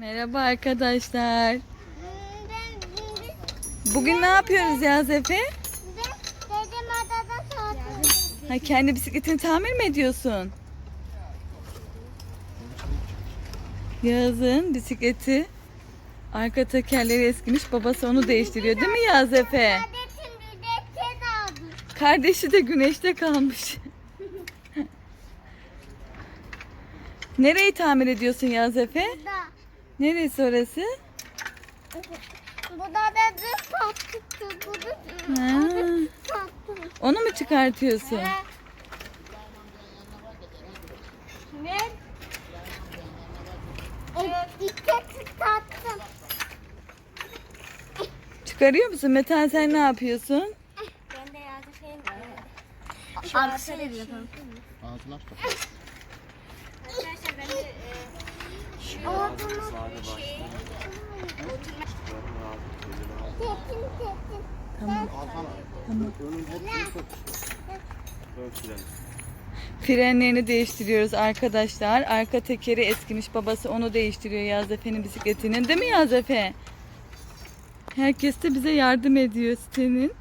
Merhaba arkadaşlar. Bugün ne yapıyoruz ya Zefe? de dedem adada sordum. Ha, kendi bisikletini tamir mi ediyorsun? Yağız'ın bisikleti arka tekerleri eskimiş. Babası onu değiştiriyor değil mi Yağız Efe? Kardeşim bir de tez aldı. Kardeşi de güneşte kalmış. Nereyi tamir ediyorsun Yağız Efe? Bu da. Neresi orası? Bu da da düz patlıktı. Bu da Ha. Onu mu çıkartıyorsun? Ne? İki çıkarttım. Çıkarıyor musun? Metal sen ne yapıyorsun? Ben de yazı şey Aksel yapalım. Ağzını aç da. Arkadaşlar ben de e, Ağzını şey Tamam. Tamam. Frenlerini değiştiriyoruz arkadaşlar. Arka tekeri eskimiş. Babası onu değiştiriyor Yağız Efe'nin bisikletinin. Değil mi Yağız Efe? Herkes de bize yardım ediyor sitenin.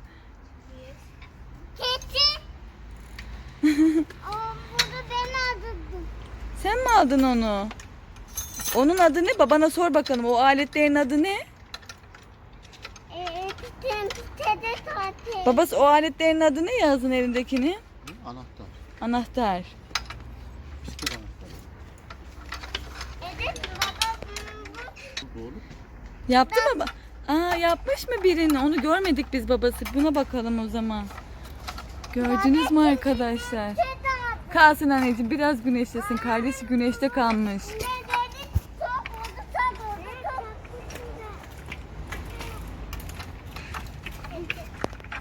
Keçi. Bunu ben aldım. Sen mi aldın onu? Onun adı ne? Babana sor bakalım. O aletlerin adı ne? Babası o aletlerin adı ne Yağız'ın elindekini? Anahtar. Anahtar. Bisiklet anahtarı. Evet baba bu. Bu doğru. Yaptı mı? ba- Aa yapmış mı birini? Onu görmedik biz babası. Buna bakalım o zaman. Gördünüz mü arkadaşlar? Aldım. Kalsın anneciğim biraz güneşlesin. Kardeşi güneşte kalmış. Ne dedi? Çok oldu çok oldu çok.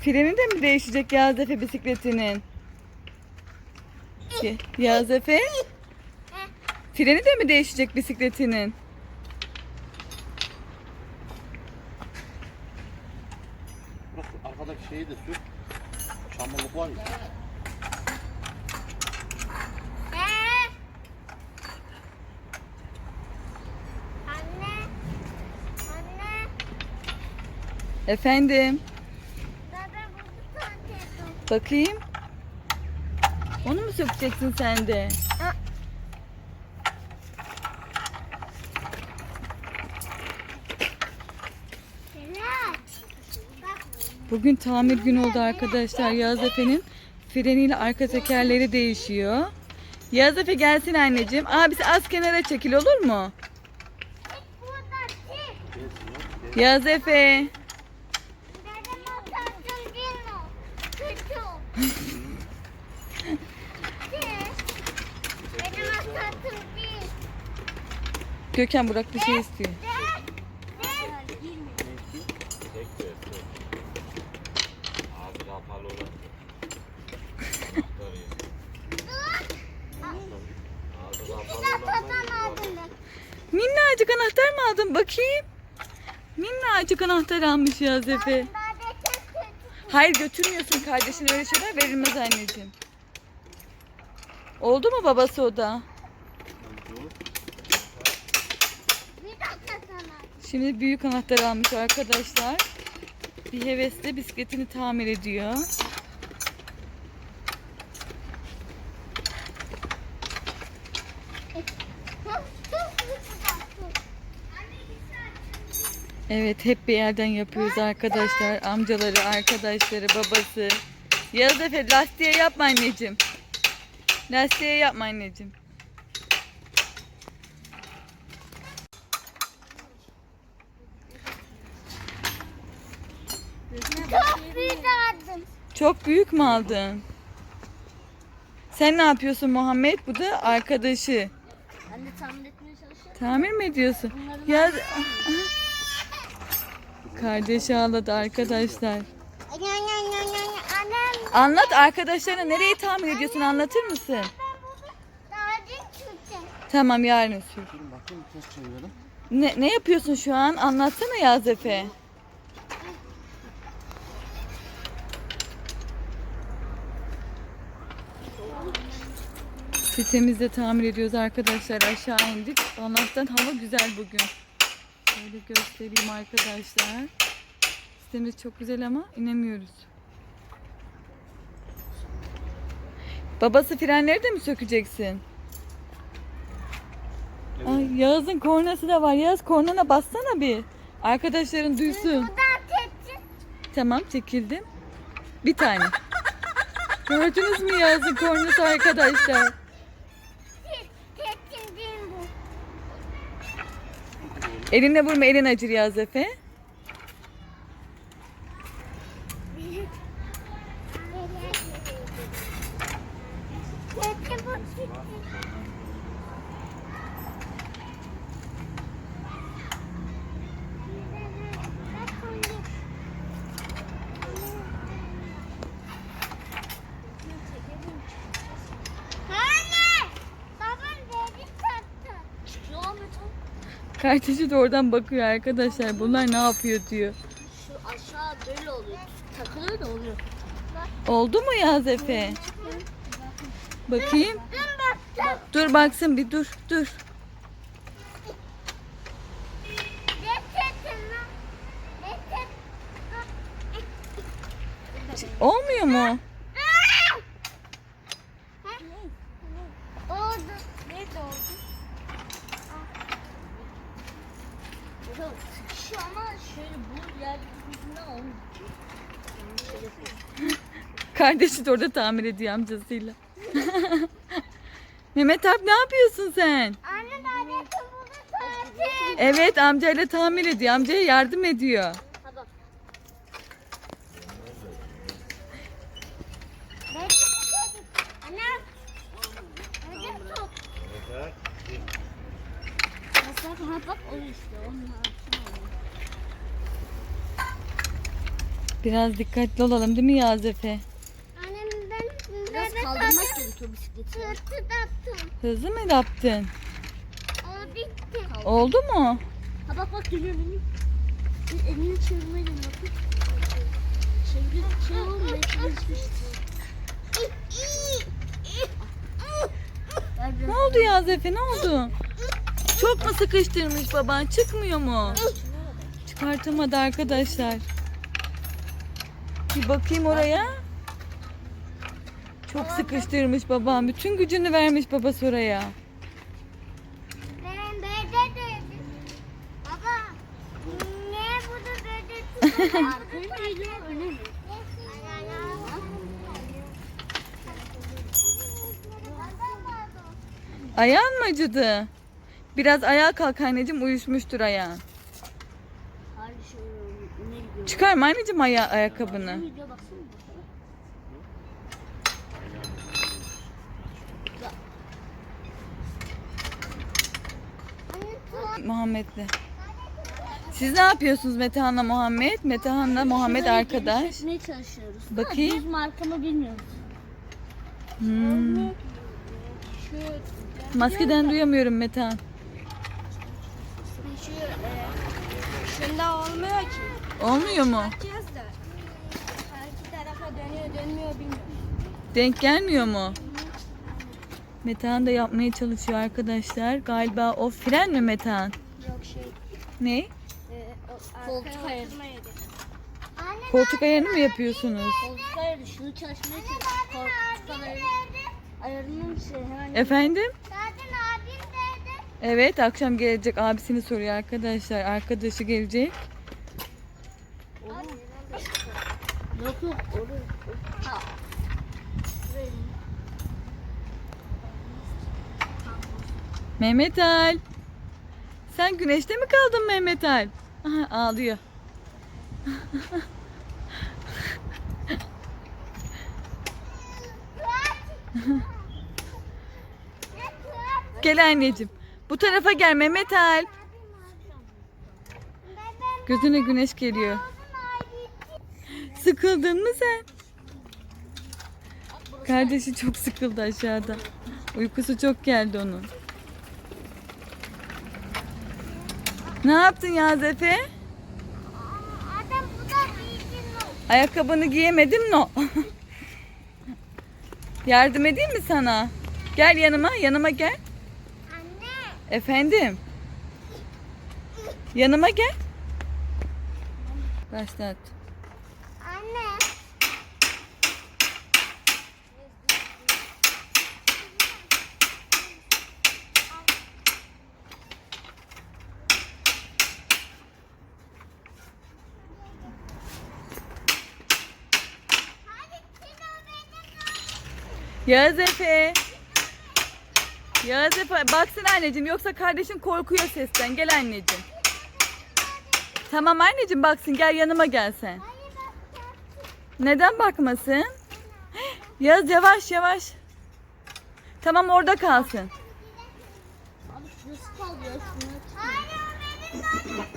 Freni de mi değişecek Yağız Efe bisikletinin? Ye- Yağız Efe? Freni de mi değişecek bisikletinin? Şu arkadaki şeyi de sür. Çamurluk var ya. Anne. Anne. Efendim? Bakayım. Onu mu sökeceksin sen de? Bak. Bugün tamir günü oldu arkadaşlar. Yağız Efe'nin freniyle arka tekerleri değişiyor. Yağız Efe gelsin anneciğim. Abisi az kenara çekil olur mu? Yağız Efe. Dedem o tatil değil o. Kötü. Benim o tatil değil. Gökhan Burak bir şey istiyor. Minnacık anahtar mı aldın bakayım? Minnacık anahtar almış Yağız Efe. Hayır götürmüyorsun kardeşine öyle şeyler verilmez anneciğim. Oldu mu babası o da? Şimdi büyük anahtar almış arkadaşlar. Bir hevesle bisikletini tamir ediyor. Evet hep bir yerden yapıyoruz arkadaşlar. Amcaları, arkadaşları, babası. Yağız Efe lastiğe yapma anneciğim. Lastiğe yapma anneciğim. Çok büyük aldım. Çok büyük mü aldın? Sen ne yapıyorsun Muhammed? Bu da arkadaşı. Anne tamir etmeye çalışıyorum. Tamir mi ediyorsun? Ya Kardeşi ağladı arkadaşlar. Anlat arkadaşlarına nereyi tamir ediyorsun anlatır mısın? Tamam yarın sür. Ne, ne yapıyorsun şu an? Anlatsana Yaz Efe. Sitemizde tamir ediyoruz arkadaşlar. Aşağı indik. Allah'tan hava güzel bugün. Şöyle göstereyim arkadaşlar. Sitemiz çok güzel ama inemiyoruz. Babası frenleri de mi sökeceksin? Ay Yağız'ın kornası da var. Yağız kornana bassana bir. Arkadaşların duysun. Tamam çekildim. Bir tane. Gördünüz mü Yağız'ın kornası arkadaşlar? Tepsim değil bu. Eline vurma elin acır Yağız Efe. Tepsi bu. Anne! Babam dedi sattı. Devam et oğlum. Kardeşi de oradan bakıyor arkadaşlar. Bunlar ne yapıyor diyor. Şu aşağı böyle oluyor. Takılıyor da oluyor. Oldu mu Yağız Efe? Bakayım. Dur baksın bir dur dur. Olmuyor mu? Oldu. Ne oldu? Yok sıkışıyor ama şöyle bu yer yüzünden olmuyor. Şöyle yapıyor. Kardeşi de orada tamir ediyor amcasıyla. Mehmet abi ne yapıyorsun sen? Anne neredeyse bunu tatil. Evet amcayla tamir ediyor. Amcaya yardım ediyor. Biraz dikkatli olalım değil mi Yağız Efe? Annem ben Biraz bebek kaldırmak gerekiyor bisikleti. Attım. Hızlı mı yaptın? O bitti. Oldu mu? Ha bak bak dönüyor dönüyor. Bir elini çevirmeye dön bakın. Çevir. Ver biraz. Ne oldu Yağız Efe ne oldu? Çok mu sıkıştırmış baban? Çıkmıyor mu? Çıkartamadı arkadaşlar. Bir bakayım oraya. Çok sıkıştırmış babam. Bütün gücünü vermiş babası oraya. Ben bebe dedim. Baba. Niye bunu tutuyorsun? Mi? Ayağın mı acıdı? Biraz ayağa kalk anneciğim uyuşmuştur ayağın. Çıkarma anneciğim aya ayakkabını. Ne gidiyor Muhammed'le. Siz ne yapıyorsunuz Metehan'la Muhammed? Metehan'la Muhammed Şurayı arkadaş. genişletmeye çalışıyoruz. Bakayım. Düz markamı bilmiyoruz. Hmm. Maskeden duyamıyorum Metehan. Şu, e, şunda olmuyor ki. Olmuyor mu? Bakacağız da. Her iki tarafa dönüyor dönmüyor bilmiyorum. Denk gelmiyor mu? Metehan da yapmaya çalışıyor arkadaşlar. Galiba o fren mi Metehan? Yok şey. Ne? E, o, Koltuk ayarı. Koltuk ayarını mı yapıyorsunuz? koltuk ayarı şunu çalışmaya çalışıyoruz. Koltuk ayarı. Ayarının şey hemen Efendim? Zaten abim dedi. Evet akşam gelecek abisini soruyor arkadaşlar. Arkadaşı gelecek. Yok yok olur. Ha. Şuraya in. Mehmet Al. Sen güneşte mi kaldın Mehmet Al? Ağlıyor. Gel anneciğim. Bu tarafa gel Mehmet Al. Gözüne güneş geliyor. Sıkıldın mı sen? Kardeşi çok sıkıldı aşağıda. Uykusu çok geldi onun. Ne yaptın ya Zefe? Adam bu da. Ayakkabını giyemedin no. Yardım edeyim mi sana? Gel yanıma, yanıma gel. Anne. Efendim? Yanıma gel. Başlat. Anne. Hadi Tino benim Yağız Efe. Yağız Efe baksın anneciğim yoksa kardeşin korkuyor sesten. Gel anneciğim. Tamam anneciğim baksın gel yanıma gel sen. Neden bakmasın? Yağız yavaş yavaş. Tamam orada kalsın.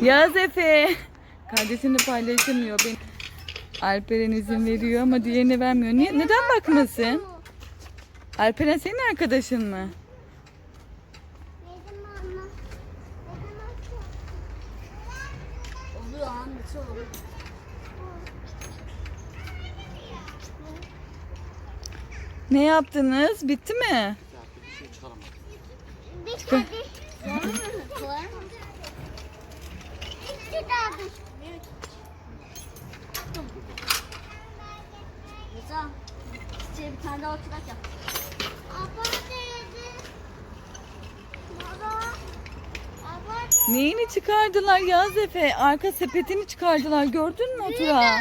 Yağız Efe. Kardeşini paylaşamıyor. Ben... Alperen izin veriyor ama diğerine vermiyor. Niye? Neden bakmasın? Alperen senin arkadaşın mı? Oluyor annesi oluyor. Ne yaptınız? Bitti mi? Bir şey çıkaramadım. Düş. Mesela bir tane daha oturak yap. Neyini çıkardılar Yağız Efe? Arka sepetini çıkardılar. Gördün mü Otura?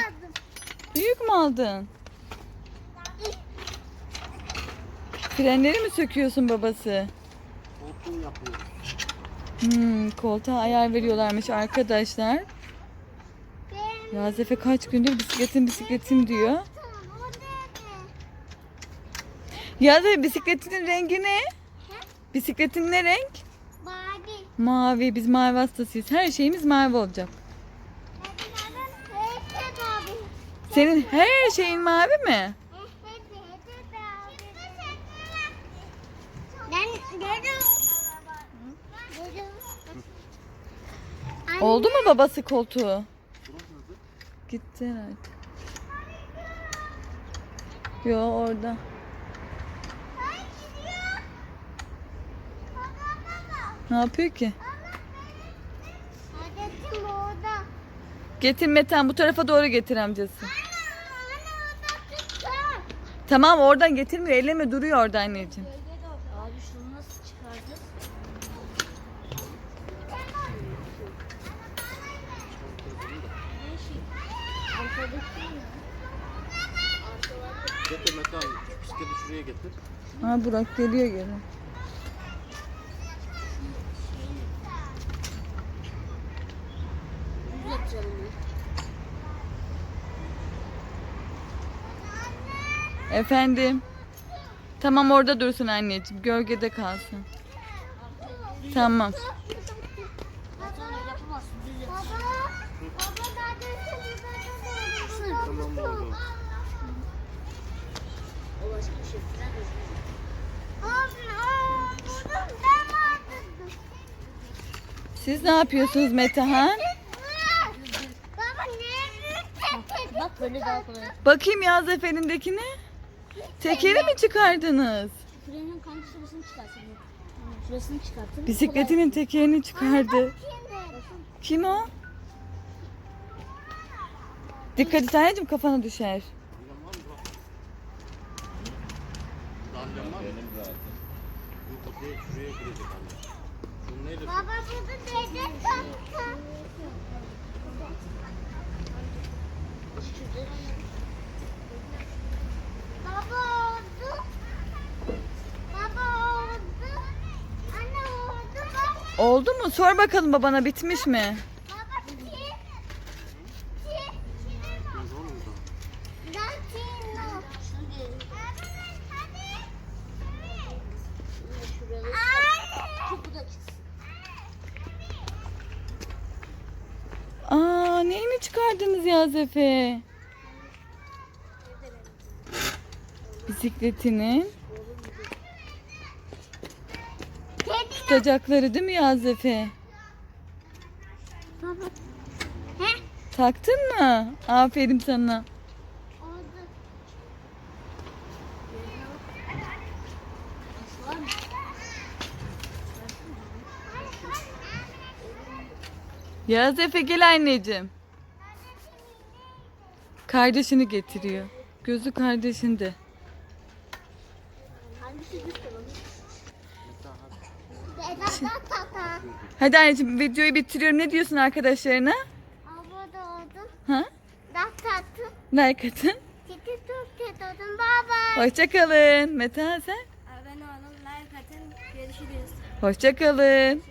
Büyük mü aldın? Frenleri mi söküyorsun babası? Koltuğu yapıyoruz. Hmm, koltuğa ayar veriyorlarmış arkadaşlar. Benim Yağız Efe kaç gündür bisikletim bisikletim diyor. tamam o dedi. Yağız Efe bisikletinin rengi ne? Bisikletin ne renk? Badi. Mavi. Biz mavi hastasıyız. Her şeyimiz mavi olacak. Senin her şeyin mavi mi? Oldu mu babası koltuğu? Gitti herhalde. Yo orada. Ay gidiyor. Baba baba. Ne yapıyor ki? Adetim orada. Getir Metan bu tarafa doğru getir amcası. Tamam oradan getirmiyor. Elleme duruyor orada anneciğim. Abi şunu nasıl Getir Metan. Bisikleti şuraya getir. Ha Burak geliyor geri. düz yapacağım onu. Efendim. Tamam orada dursun anneciğim. Gölgede kalsın. Tamam. Siz ne yapıyorsunuz Metehan? Baba ne? Bak böyle daha kolay. Bakayım Yaz Efe'nindekine. Tekeri mi çıkardınız? Frenin kanka şurasını çıkarsın. Şurasını çıkartın. Bisikletinin tekerini çıkardı. Kim o? Dikkat et anneciğim kafana düşer. Amcam var mı? Bak. Amcam var mı? Benim zaten. Bu kapıya şuraya girecek anne. Şunu neyle Baba burada dede taktı. Baba oldu. Baba oldu. Anne oldu. Baba, Oldu mu? Sor bakalım babana bitmiş mi? baba kim? Kim? Biraz oğlum da. Tutacakları değil mi Yaz Efe? Baba. He? Taktın mı? Aferin sana. Oldu. Var mı? Yaz Efe gel anneciğim. Kardeşini getiriyor. Gözü kardeşinde. Hangisi tata. Hadi anneciğim videoyu bitiriyorum. Ne diyorsun arkadaşlarına? Abla da oldu. Ha? Da tatlı. Like atın. Hoşçakalın. Meta sen? Abone olun, like atın. Görüşürüz. Hoşçakalın.